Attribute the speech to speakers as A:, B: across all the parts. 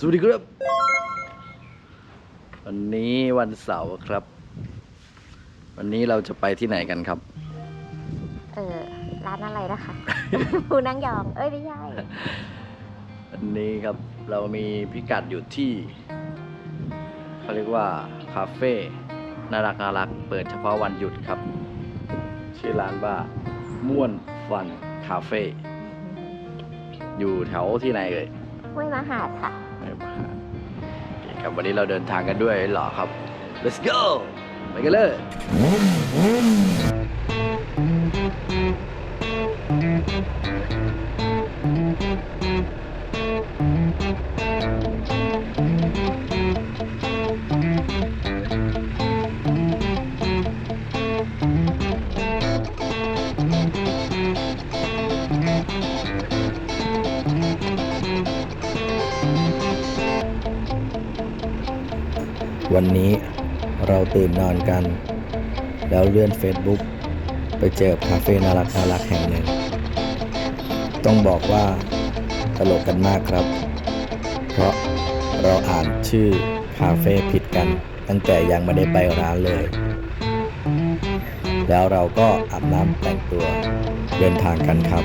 A: สวัสดีครับ วันนี้วันเสาร์ครับ วันนี้เราจะไปที่ไหนกันครับ
B: เออร้านอะไรนะคะ ภูนางยอง เอ้ยไม่ใช่
A: วันนี้ครับเรามีพิกัดอยู่ที่เขาเรียกว่าคาเฟ่น่ารักน่ารักเปิดเฉพาะวันหยุดครับ ชื่อร้านว่าม่วนฟันคาเฟ่อยู่แถวที่ไหนเอ่ย
B: ห้วยมหาดค่ะ
A: ครับวันนี้เราเดินทางกันด้วยเหรอครับ let's go ไปกันเลย วันนี้เราตื่นนอนกัน แล้วเลื่อน Facebook ไปเจอคาเฟ่น่ารักน่ารักแห่งหนึ่ง ต้องบอกว่าตลกกันมากครับ เพราะเราอ่านชื่อคาเฟ่ผิดกัน ตั้งแต่ยังไม่ได้ไปร้านเลย แล้วเราก็อาบน้ำแต่งตัวเดินทางกันครับ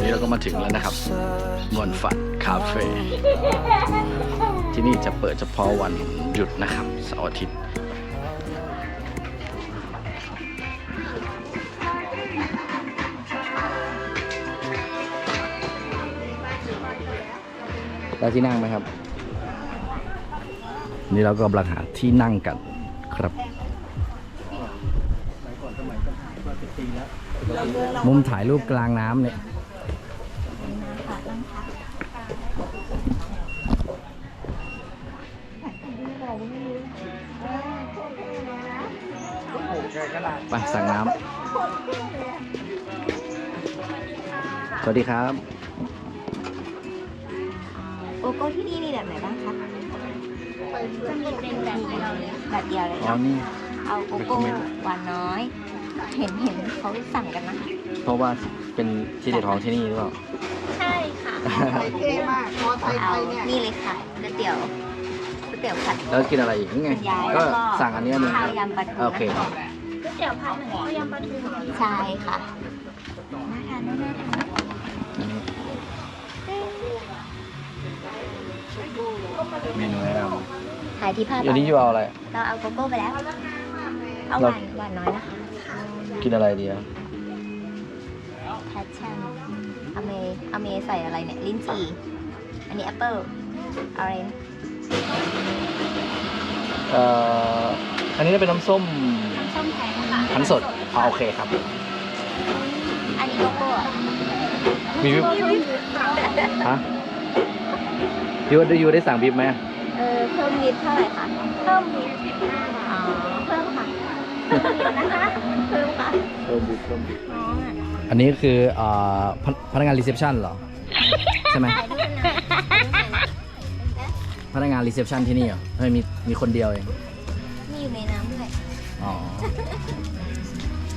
C: If I could
A: นี่เราก็มาถึงแล้วนะครับ
C: beside
A: มวนฝันคาเฟ่
C: you,
A: ที่นี่จะเปิดเฉพาะวันหยุดนะครับเสาร์อาทิตย์ได้ที่นั่งไหมครับ นี่เราก็กำลังหาที่นั่งกันครับมุมถ่ายรูปกลางน้ำเนี่ย ไปสั่งน้ำสวัสดีครับ
B: โกโก้ที่นี่มีแบบไหนบ้างคะจะมีเป็นแบบเดียวเลยแบบเดียวเลย
A: อ๋อ
B: นาะ
A: นี่
B: เอาโกโก้หวานน้อย เห็นเห็นเขาสั่งกันนะ
A: เพราะว่าเป็นที่เด็ดของที่นี่หรือเปล่า
B: ใช่ค่ะ
D: เท่มากมอไซค์ไทยเนี่ย
B: นี่เลยค่ะก๋วยเตี๋ยวก๋วยเตี๋ยวผัด
A: แล้วกินอะไรอีกนี่ไง ก็สั่งอันนี้นหนึง
B: ข้าวยำปลาทู
A: โอเค
B: ก๋วย เตี๋ยวผัดหนึ่งข้าวยำปลาทูใช่ค่ะน่าทานน่าทาน
A: อันนี้เมนูแนะน
B: ถ่ายที่ภาพำ
A: อันนี้อยู่เอาอะไร
B: เราเอาโกโก้ไปแล้ว เอาห
A: เรา
B: วานหวานน้อยนะคะ
A: กินอะไรดีอะ
B: แพชชั่นอเมอเมใส่อะไรเนี่ย ลิ้นจี่ อันนี้แอปเปิลออเรนจ์
A: เอ่ออันนี้จะเป็นน้ำส้ม
B: ส้มแทน ค่ะ
A: ขันสดอ๋อโอเคครับ
B: อันนี้โกโก้อะ
A: มีวิปฮะยูได้ยูได้สั่งบิบไหม
B: เออเพิ่มนิดเท่าไหร่คะ เพิ่มนิดสิบห้าบาทอ๋อเพิ่มค่ะนะคะเพิ่มค่ะ
A: เพิ่มบิบเพิ่มบิบ
B: น้องอะ
A: อันนี้คือเอ่อพนพนักงานรีเซพชันเหรอ ใช่ไหม
B: ถ่ายรูปหน่อย
A: พนักงานรีเซพชันที่นี่เหรอทำไมมีมีคนเดียวเอง
B: มีอยู่ในน้ำด้วย
A: อ๋อ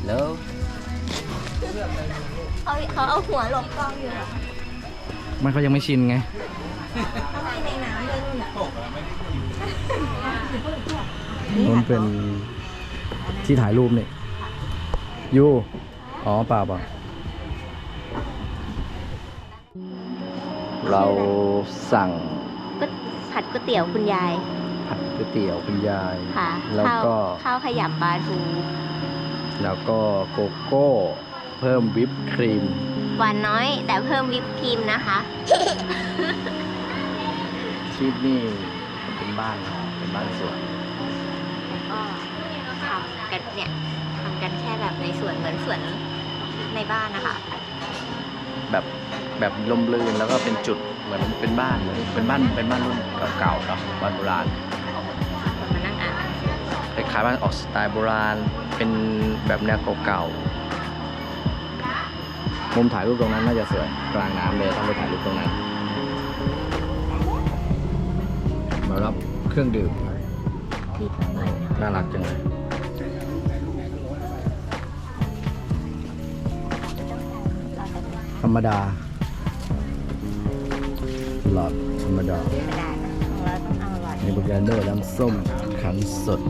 A: แล้ว
B: เขาเขาเอาหัวหลบกล้องอยู่เหรอ
A: มันเขายังไม่ชินไง
B: เขามีในน้ำด้วยนู่นน่ะ
A: มันเป็นที่ถ่ายรูปนี่ยูอ๋อเปล่าเปล่าเราสั่ง
B: ก็ผัดก๋วยเตี๋ยวคุณยาย
A: ผัดก๋วยเตี๋ยวคุณยาย
B: ค่ะ
A: แล้ว
B: ข้าว
A: ก็
B: ข้าวขยำปลาทู
A: แล้วก็โกโก้ เพิ่มวิปครีม
B: หวานน้อยแต่เพิ่มวิปครีมนะคะ
A: ที่นี่เป็นบ้านเราเป็นบ้านสวน
B: แล้วก็ทำกันเนี่ยทำกันแค่แบบในสวนเหมือนสวนในบ้านนะคะ
A: แบบแบบลมลื่นแล้วก็เป็นจุดเหมือนเป็นบ้านเหมือนเป็นบ้านเป็นบ้านรุ่นเก่าๆเนาะบ้านโบราณ
B: มานั่งอ่านหนังสือ
A: คล้ายๆบ้านออกสไตล์โบราณ เป็นแบบแนวเก่าๆ มุมถ่ายรูปตรงนั้นน่าจะสวยกลางน้ำเลยต้องไปถ่ายรูปตรงนั้น มารับเครื่องดื่ม
B: ที่ประมาณ
A: น่ารักจังเลย
B: เราจะเป็น
A: ธรรมดา หลอดธรรมดา
B: ธรรมดานะของเราต้องเอาหลอด
A: มีโปรแกรมเนอร์น้ำส้มขันสด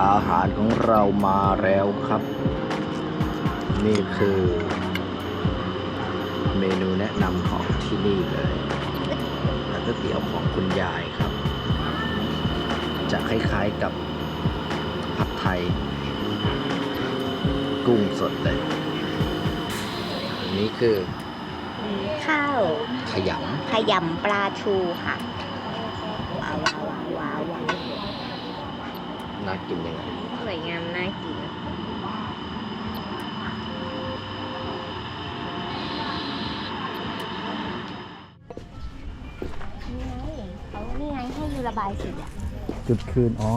A: อาหารของเรามาแล้วครับ นี่คือ เมนูแนะนำของที่นี่เลยแล้วก็เตี๋ยวของคุณยายครับ จะคล้ายๆกับผัดไทย กุ้งสดเลยอันนี้คือ
B: ข้าว
A: ขย
B: ขยำปลาทูค่ะ ว้าวว้าวว้าวว้าวำ
A: น่ากินยังไง
B: สวยงามน่ากินนี่ไงเขานี่ไงให้ยูระบายสีอะ
A: จุดคืน อ๋อ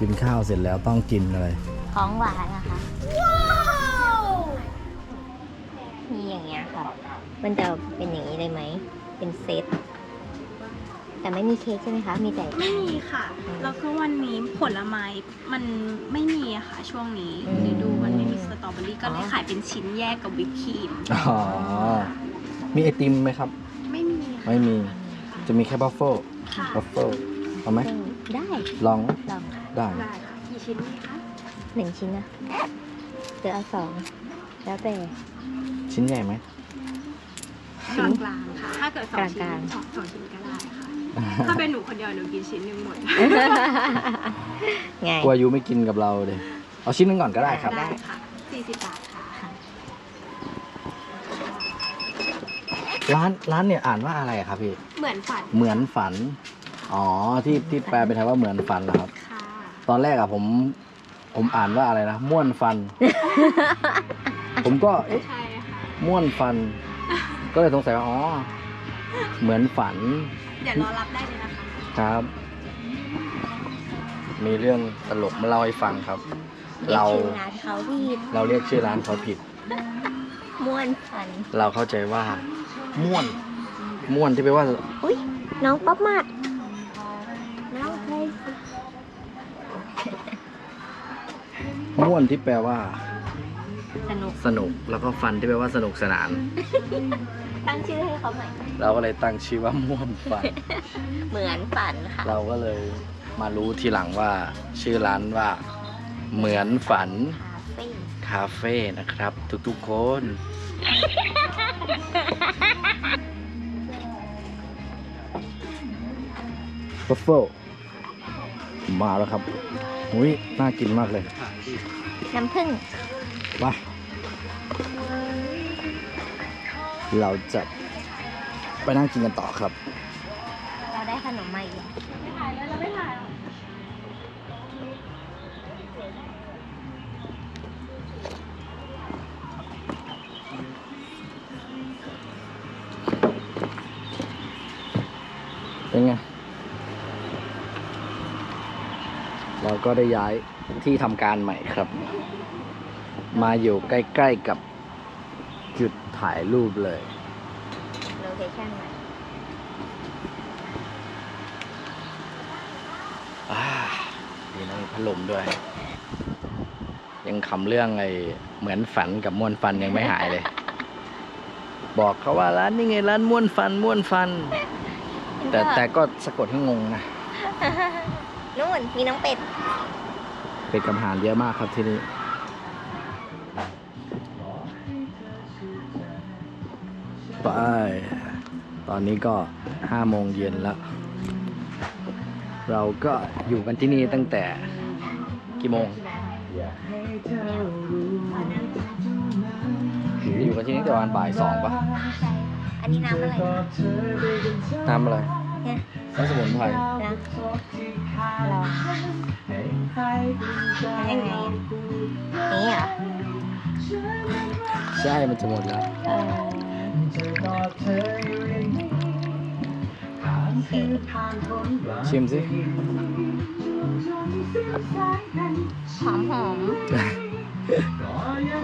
A: กินข้าวเสร็จแล้วต้องกินอะไร
B: ของหวานนะคะมีอย่างเงี้ยค่ะ มันจะเป็นอย่างนี้เลยไหม เป็นเซต แต่ไม่มีเค้กใช่ไหมคะ มีแต่
E: ไม่มีค่ะ แล้วก็วันนี้ผลไม้มันไม่มีอะค่ะช่วงนี้
B: อืม
E: ฤดูมันไม่มีสตรอเบอรี่ก็เลย
B: อ๋อ
E: ขายเป็นชิ้นแยกกับวิปครีม
A: อ๋อ มีไอติมไหมครับ
E: ไม่มีค่ะ
A: ไม่มี จะมีแค่บัฟเฟิล
E: ค่ะ
A: บัฟเฟิลเอาไหม
B: ได้
A: ลองไหม
B: ลองค่ะ
A: ได้
E: ได้ค่ะกี่ชิ้นดีคะ
B: หนึ่งชิ้นนะหรือเอาสองแล้วแต่
A: ชิ้นใหญ่ไหม
E: กลางกลางๆค่ะ ถ้าเกิดสองชิ้
B: กลาง
E: น
B: ๆ
E: สองสองชิ้นก็ได้ค่ะ ถ้าเป็นหนูคนเดียวหนูกินชิ้นหนึ่งหมด
B: ไง
A: กลัวยูไม่กินกับเราเลยเอาชิ้นหนึงก่อนก็ได้ครับ
E: ได้ ค่ะสี่สิบบาทค่ะ
A: ร้านร้านเนี่ยอ่านว่าอะไรอะครับพี่
E: เหมือนฝัน
A: เหมือนฝัน อ๋อที่ที่แปลเป็นไทยว่าเหมือนฝันเหรอครับ
E: ค่ะ
A: ตอนแรกอะผม ผมอ่านว่าอะไรนะม่วนฟัน ผมก็เอ๊ะ
E: ใช่ค่ะ
A: ม่วนฟัน ก็เลยสงสัยว่าอ๋อ เหมือนฝัน
E: เดี๋ยวรอรับได้เลยนะคะ
A: ครับ มีเรื่องตลกมาเล่าให้ฟังครับ
B: เรียก
A: เรา
B: ชื่อร้านเขาที่
A: เราเรียกชื่อร้านเขาผิด
B: ม่วนฟัน
A: เราเข้าใจว่า ม่วน ม่วนที่แปลว่า
B: อุ้ยน้องป๊อปมาดน้องเพลง
A: ม่วนที่แปลว่า
B: สนุก
A: สนุกแล้วก็ฟันที่แปลว่าสนุกสนาน
B: ตั้งชื่อให้เขาใหม่
A: เราก็เลยตั้งชื่อว่าม่วนฝัน
B: เหมือนฝันค่ะ
A: เราก็เลยมารู้ทีหลังว่า ชื่อร้านว่า เหมือนฝัน
B: คาเฟ่
A: คาเฟ่นะครับ ทุกๆคน บัฟเฟิลมาแล้วครับอุ้ยน่ากินมากเลย
B: น้ำผึ้ง
A: มาเราจะไปนั่งกินกันต่อครับ
B: เราได้ขนมมาอีกแล้ว
A: เป็นไง เราก็ได้ย้ายที่ทำการใหม่ครับ มาอยู่ใกล้ๆกับจุดถ่ายรูปเลย
B: โลเคชั่นใหม่
A: อ่าดีนะมีพัดลมด้วย ยังคำเรื่องไอ้เหมือนฝันกับมวนฟันยังไม่หายเลย บอกเขาว่าร้านนี่ไงร้านม่วนฟันม่วนฟัน แต่แต่ก็สะกดให้งงนะ
B: นู่นมีน้องเป็ด
A: เป็นกำหารเยอะมากครับที่นี่ ไป ตอนนี้ก็ห้าโมงเย็นแล้ว เราก็อยู่กันที่นี่ตั้งแต่กี่โมง อยู่กันที่นี่ตั้งแต่วันบ่ายสองปะ
B: อันนี้น้ำอะไรนะ
A: น้ำอะไร
B: เนี่ย
A: น้ำสมุนไพร
B: นะลองมันยังไงอะนี่เหรอ
A: ใช่มันจะหมดแล้ว
B: เออโอเค
A: ชิมสิ
B: หอมหอม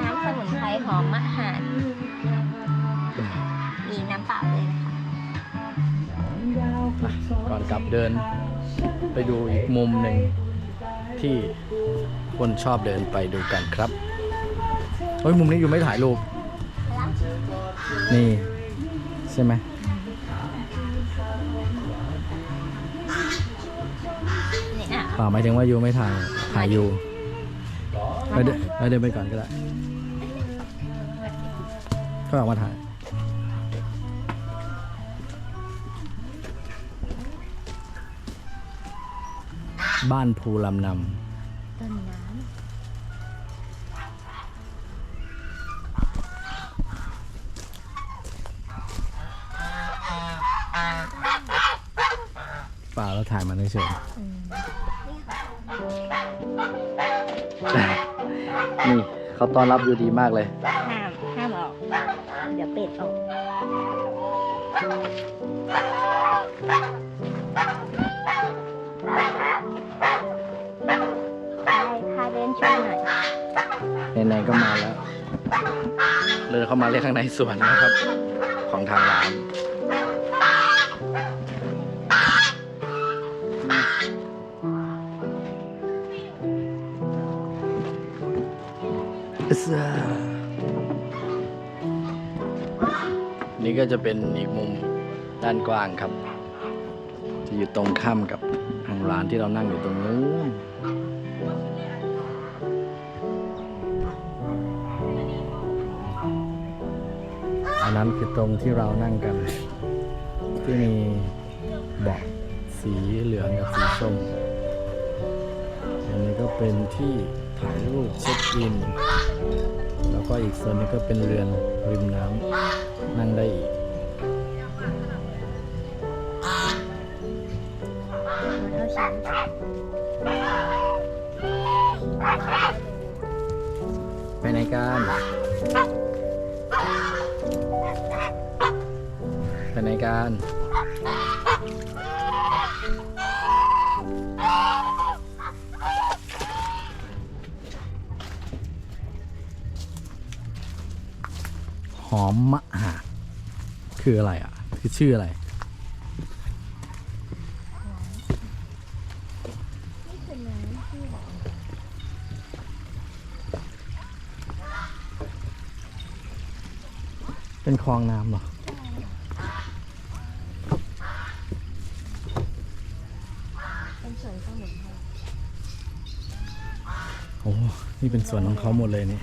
B: น้ำสมุนไพรหอมอาหารมีน้ำเปล่าเลยนะคะ
A: ก่อนกลับเดินไปดูอีกมุมหนึ่งที่คนชอบเดินไปดูกันครับ เฮ้ย มุมนี้อยู่ไม่ถ่ายรูป นี่ ใช่ไหม
B: นี่อะ
A: เปล่าหมายถึงว่ายูไม่ถ่ายถ่ายยูไปเดินไปเดินไปก่อนก็ได้ก็ออกมาถ่ายบ้านภูลำนำ
B: ต้นน้
A: เปล่าแล้ว ถ่ายมันเฉยำ
B: อืม
A: ๆนี่เขาต้อนรับอยู่ดีมากเลย
B: ห้ามห้ามออก เดี๋ยวเป็ดออก พาพาเดินชมหน่อย
A: ไหนๆก็มาแล้ว เดินเข้ามาเรียกข้างในสวนนะครับ ของทางร้าน นี่ก็จะเป็นอีกมุมด้านกว้างครับ จะอยู่ตรงข้ามกับทางร้านที่เรานั่งอยู่ตรงนู้นอันนั้นคือตรงที่เรานั่งกัน ที่มีเบาะสีเหลืองกับสีส้มอันนี้ก็เป็นที่ถ่ายรูปเช็คอิน แล้วก็อีกโซนนี้ก็เป็นเรือนริมน้ำ นั่งได้อีก
B: เท่าฉัน
A: ไปไหนกันไปไหนกันหอมมะ คืออะไรอะ คือชื่ออะไร
B: นี่คือน้ำที่ไหน
A: เป็นคลองน้ำเหรอ
B: เป็นสวนสมุนไพร
A: โอ้ นี่เป็นสวนของเขาหมดเลยนี่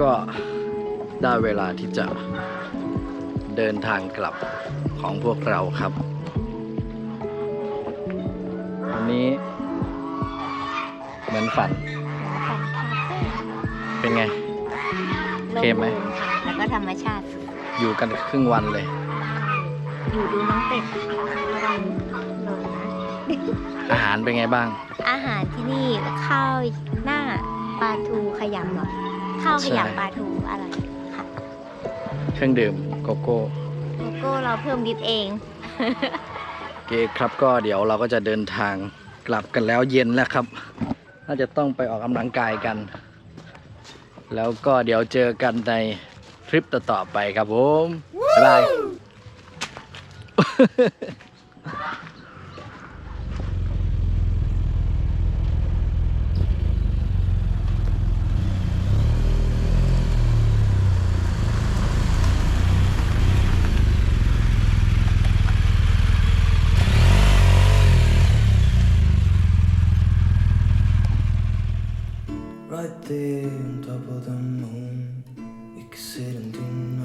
B: ก็
A: ได้เวลาที่จะเดินทางกลับของพวกเราครับ วันนี้ เหมือนฝัน
B: ฝันคาเฟ่
A: เป็นไง
B: ลม
A: เข้มไหม
B: ย็นค่ะแล้วก็ธรรมชาติ
A: อยู่กันครึ่งวันเลย
B: อยู่ดูน้องเป็ดระวังหล่นนะ
A: อาหารเป็นไงบ้าง
B: อาหารที่นี่ข้าวหน้าปลาทูขยำเหรอ ข้าวข
A: ใช่
B: ยำปลาทูอะไรค่ะ
A: เครื่องดื่มโกโก้
B: โกโก้เราเพิ่มดิบเอง
A: โอเคครับก็เดี๋ยวเราก็จะเดินทางกลับกันแล้วเย็นแล้วครับ น่าจะต้องไปออกกำลังกายกัน แล้วก็เดี๋ยวเจอกันในทริปต่อๆไปครับผม บ๊ายบาย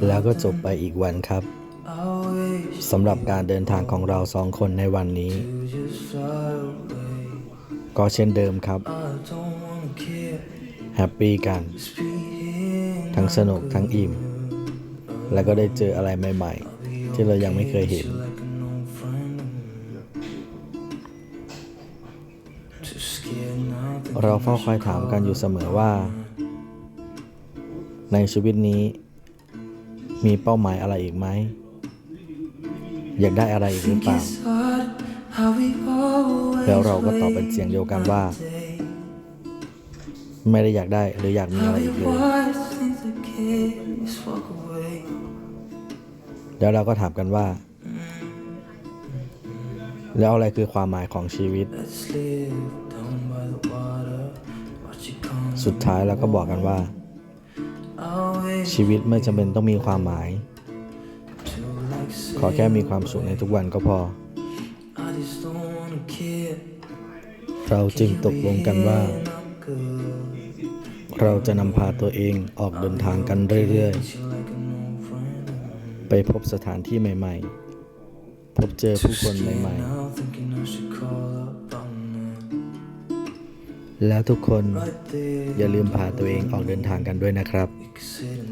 A: แล้วก็จบไปอีกวันครับสำหรับการเดินทางของเราสองคนในวันนี้ ก็เช่นเดิมครับ แฮปปี้กัน ทั้งสนุกทั้งอิ่ม แล้วก็ได้เจออะไรใหม่ ๆ ที่เรายังไม่เคยเห็น เราเฝ้าคอยถามกันอยู่เสมอว่า ในชีวิตนี้ มีเป้าหมายอะไรอีกไหม อยากได้อะไรอีกหรือเปล่า แล้วเราก็ตอบเป็นเสียงเดียวกันว่า ไม่ได้อยากได้หรืออยากมีอะไรอีกเลยแล้วเราก็ถามกันว่า แล้วอะไรคือความหมายของชีวิต สุดท้ายเราก็บอกกันว่า ชีวิตไม่จำเป็นต้องมีความหมาย
C: till like
A: ขอแค่มีความสุขในทุกวันก็พอ
C: I just don't wanna care.
A: เราจึงตกลงกันว่า
C: And I'm good.
A: เราจะนำพาตัวเองออกเดินทางกันเรื่อย
C: Treat you like an old friend.
A: ๆไปพบสถานที่ใหม่ ๆ พบเจอผู้คนใหม่
C: Now thinking I should call up on that.
A: ๆแล้วทุกคน
C: Right there.
A: อย่าลืมพาตัวเองออกเดินทางกันด้วยนะครับ
C: Exhale